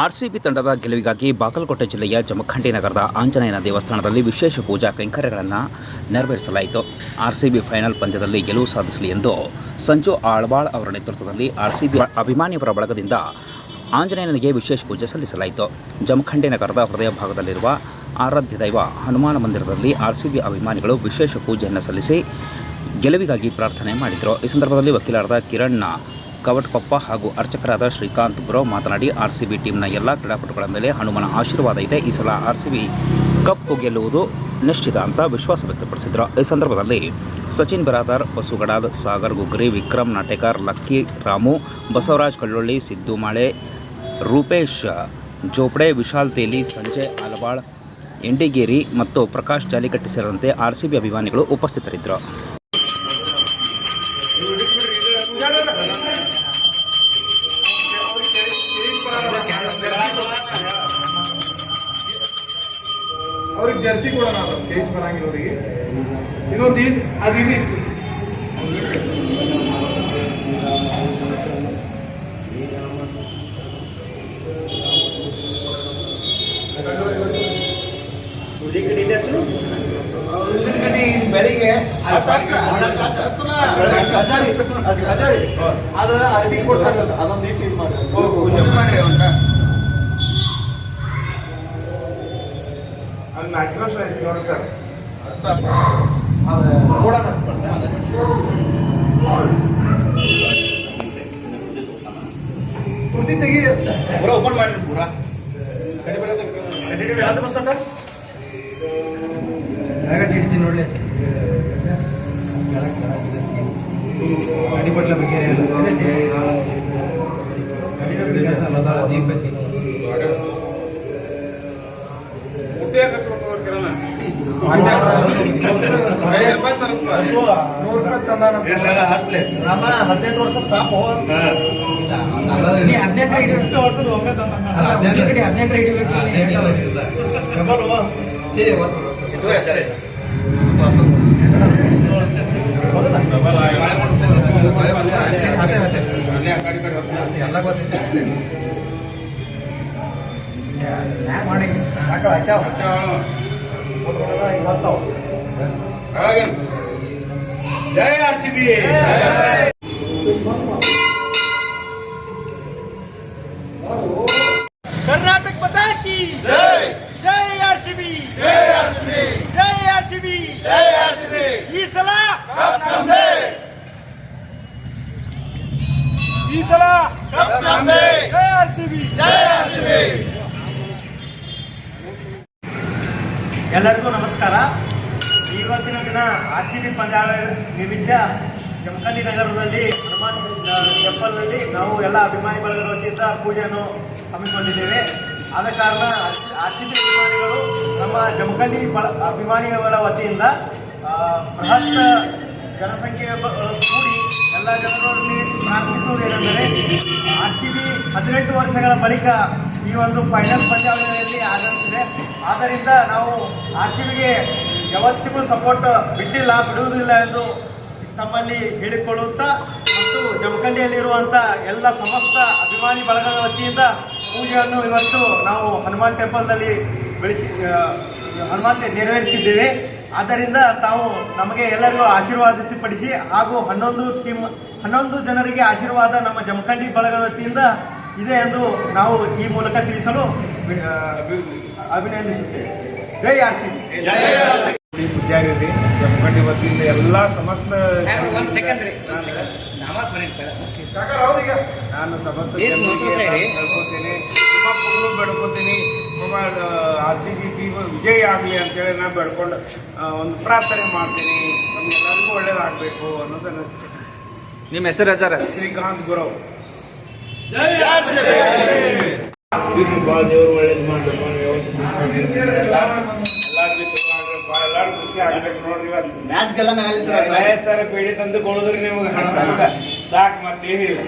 RCB ತಂಡದ ಗೆಲುವಿಗಾಗಿ ಬಾಗಲಕೋಟೆ ಜಿಲ್ಲೆಯ ಜಮಖಂಡಿ ನಗರದ ಆಂಜನೇಯನ ದೇವಸ್ಥಾನದಲ್ಲಿ ವಿಶೇಷ ಪೂಜಾ ಕೈಂಕರ್ಯಗಳನ್ನು ನೆರವೇರಿಸಲಾಯಿತು. ಆರ್ಸಿಬಿ ಫೈನಲ್ ಪಂದ್ಯದಲ್ಲಿ ಗೆಲುವು ಸಾಧಿಸಲಿ ಎಂದು ಸಂಜು ಆಳ್ವಾಳ್ ಅವರ ನೇತೃತ್ವದಲ್ಲಿ ಆರ್ಸಿಬಿ ಅಭಿಮಾನಿಯವರ ಬಳಗದಿಂದ ಆಂಜನೇಯನಿಗೆ ವಿಶೇಷ ಪೂಜೆ ಸಲ್ಲಿಸಲಾಯಿತು. ಜಮಖಂಡಿ ನಗರದ ಹೃದಯ ಭಾಗದಲ್ಲಿರುವ ಆರಾಧ್ಯ ದೈವ ಹನುಮಾನ ಮಂದಿರದಲ್ಲಿ ಆರ್ಸಿಬಿ ಅಭಿಮಾನಿಗಳು ವಿಶೇಷ ಪೂಜೆಯನ್ನು ಸಲ್ಲಿಸಿ ಗೆಲುವಿಗಾಗಿ ಪ್ರಾರ್ಥನೆ ಮಾಡಿದರು. ಈ ಸಂದರ್ಭದಲ್ಲಿ ವಕೀಲರಾದ ಕಿರಣ್ ಕವಟ್ಕೊಪ್ಪ ಹಾಗೂ ಅರ್ಚಕರಾದ ಶ್ರೀಕಾಂತ್ ಬ್ರೋ ಮಾತನಾಡಿ, ಆರ್ಸಿಬಿ ಟೀಮ್ನ ಎಲ್ಲ ಕ್ರೀಡಾಪಟುಗಳ ಮೇಲೆ ಹನುಮನ ಆಶೀರ್ವಾದ ಇದೆ. ಈ ಸಲ ಆರ್ಸಿಬಿ ಕಪ್ ಗೆಲ್ಲುವುದು ನಿಶ್ಚಿತ ಅಂತ ವಿಶ್ವಾಸ ವ್ಯಕ್ತಪಡಿಸಿದರು. ಈ ಸಂದರ್ಭದಲ್ಲಿ ಸಚಿನ್ ಬರಾದಾರ್ ಬಸುಗಡಾದ್ ಸಾಗರ್, ಗುಗ್ರಿ, ವಿಕ್ರಮ್ ನಾಟೇಕರ್, ಲಕ್ಕಿ ರಾಮು, ಬಸವರಾಜ್ ಕಳ್ಳೊಳ್ಳಿ ಸಿದ್ದು ಮಾಳೆ, ರೂಪೇಶ್ ಜೋಪಡೆ, ವಿಶಾಲ್ ತೇಲಿ ಸಂಜಯ್ ಆಲಬಾಳ್ ಎಂಡಿಗೇರಿ ಮತ್ತು ಪ್ರಕಾಶ್ ಜಾಲಿಕಟ್ಟಿ ಸೇರಿದಂತೆ ಆರ್ಸಿಬಿ ಅಭಿಮಾನಿಗಳು ಉಪಸ್ಥಿತರಿದ್ದರು. ಅವ್ರಿಗೆ ಜರ್ಸಿ ಕೊಡೋಣ ಅದು. ಕೇಸ್ ಬರಂಗಿಲ್ಲ ಅವರಿಗೆ ಇನ್ನೊಂದು ಇದು ಅದು ಇದು ಬೆಳಿಗ್ಗೆ ಅದು ಅರ್ಬಿ ಕೊಡ್ತಾರೆ ಅದೊಂದು ಇಟ್ಟು ಇದು ಮಾಡಿ ನಾಲ್ಕು ವರ್ಷ ಆಯ್ತು ನೋಡಿ ಸರ್. ಕೊಡೋಣ ಪೂರ್ತಿ ತೆಗಿ ಪೂರ ಓಪನ್ ಮಾಡಿ ಪೂರ ಯಾವ್ದು ಬಸ್ಸಕ್ಕ ಹಿಡ್ತೀನಿ ನೋಡ್ಲಿ. ಅಡಿಪಟ್ಲ ಬಗ್ಗೆ ದೀಪಕ್ಕೆ ಹದಿನೆಂಟು ವರ್ಷ ತಾಪು ಹದಿನೆಂಟು ಐದು ಎಲ್ಲ ಗೊತ್ತೈತೆ ಮಾಡಿ ಜಯ ಆರ್ ಸಿ ಬಿ कर्नाटक बता की ಜೈ जय आरसीबी ಜೈ ಆರ್ ಸಿ ಬಿ जय आरसीबी ಜೈ ಆರ್ ಸಿ ಬಿ ಈ ಸಲ ಕಪ್ ನಮ್ದೇ ಈ ಸಲ ಕಪ್ ನಮ್ದೇ ಜಯ ಆರ್ಸಿಬಿ ಜೈ ಆರ್ ಎಲ್ಲರಿಗೂ ನಮಸ್ಕಾರ. ಇವತ್ತಿನ ದಿನ ಆರ್ ಸಿ ಬಿ ಪಂದ್ಯಾವಳಿ ನಿಮಿತ್ತ ನಗರದಲ್ಲಿ ಟೆಂಪಲ್ನಲ್ಲಿ ನಾವು ಎಲ್ಲ ಅಭಿಮಾನಿ ಬಳಗದ ವತಿಯಿಂದ ಪೂಜೆಯನ್ನು ಹಮ್ಮಿಕೊಂಡಿದ್ದೇವೆ. ಆದ ಕಾರಣ ಆರ್ ಸಿ ಅಭಿಮಾನಿಗಳು ನಮ್ಮ ಜಮಖಂಡಿ ಅಭಿಮಾನಿಗಳ ವತಿಯಿಂದ ಬೃಹತ್ ಜನಸಂಖ್ಯೆ ಕೂಡಿ ಎಲ್ಲ ಜನರಲ್ಲಿ ಪ್ರಾರ್ಥಿಸುವುದೇನೆಂದರೆ ಆರ್ ಸಿ ಹದಿನೆಂಟು ವರ್ಷಗಳ ಬಳಿಕ ಈ ಒಂದು ಫೈನಲ್ ಪಂದ್ಯಾವಳಿಯಲ್ಲಿ ಆಗಮಿಸಿದೆ ಆದ್ದರಿಂದ ನಾವು ಆರ್ ಸಿ ಬಿಗೆ ಯಾವತ್ತಿಗೂ ಸಪೋರ್ಟ್ ಬಿಟ್ಟಿಲ್ಲ, ಬಿಡುವುದಿಲ್ಲ ಎಂದು ತಮ್ಮಲ್ಲಿ ಹೇಳಿಕೊಳ್ಳುತ್ತಾ ಮತ್ತು ಜಮಖಂಡಿಯಲ್ಲಿರುವಂಥ ಎಲ್ಲ ಸಮಸ್ತ ಅಭಿಮಾನಿ ಬಳಗದ ವತಿಯಿಂದ ಪೂಜೆಯನ್ನು ಇವತ್ತು ನಾವು ಹನುಮಾನ್ ಟೆಂಪಲ್ನಲ್ಲಿ ಬೆಳೆಸಿ ಹನುಮಾನ್ ನೆರವೇರಿಸಿದ್ದೇವೆ. ಆದ್ದರಿಂದ ತಾವು ನಮಗೆ ಎಲ್ಲರಿಗೂ ಆಶೀರ್ವಾದಿಸಿಪಡಿಸಿ ಹಾಗೂ ಹನ್ನೊಂದು ಟೀಮ್ ಹನ್ನೊಂದು ಜನರಿಗೆ ಆಶೀರ್ವಾದ ನಮ್ಮ ಜಮಖಂಡಿ ಬಳಗದ ವತಿಯಿಂದ ಇದೆ ಎಂದು ನಾವು ಈ ಮೂಲಕ ತಿಳಿಸಲು ಅಭಿನಂದಿಸುತ್ತೇವೆ. ಜೈ ಆರ್ ಸಿ ಪೂಜಾರಿ ಜಮಖಂಡಿ ವತಿಯಿಂದ ಎಲ್ಲ ಸಮಸ್ತ ನಾನು ಸಮಸ್ತ ಬೆಳ್ಕೊತೀನಿ ಆರ್ ಸಿ ಬಿ ಟೀಮ್ ವಿಜಯ ಆಗಲಿ ಅಂತೇಳಿ ನಾನು ಬೆಡ್ಕೊಂಡು ಒಂದು ಪ್ರಾರ್ಥನೆ ಮಾಡ್ತೀನಿ. ನಮ್ಗೆಲ್ಲರಿಗೂ ಒಳ್ಳೇದಾಗಬೇಕು ಅನ್ನೋದನ್ನು ನಿಮ್ಮ ಹೆಸರು ಹೇಳ್ತಾರೆ ಶ್ರೀಕಾಂತ್ ಗುರವ್. ಭಾಳ ದೇವರು ಒಳ್ಳೇದು ಖುಷಿ ಆಗ್ಬೇಕು ನೋಡ್ರಿ ಗೆಲ್ಲ ಸರ್ ಸರ ಪೇಡಿ ತಂದು ಕೊಡೋದ್ರಿ ನಿಮ್ಗೆ ಸಾಕು ಮತ್ತೇನಿಲ್ಲ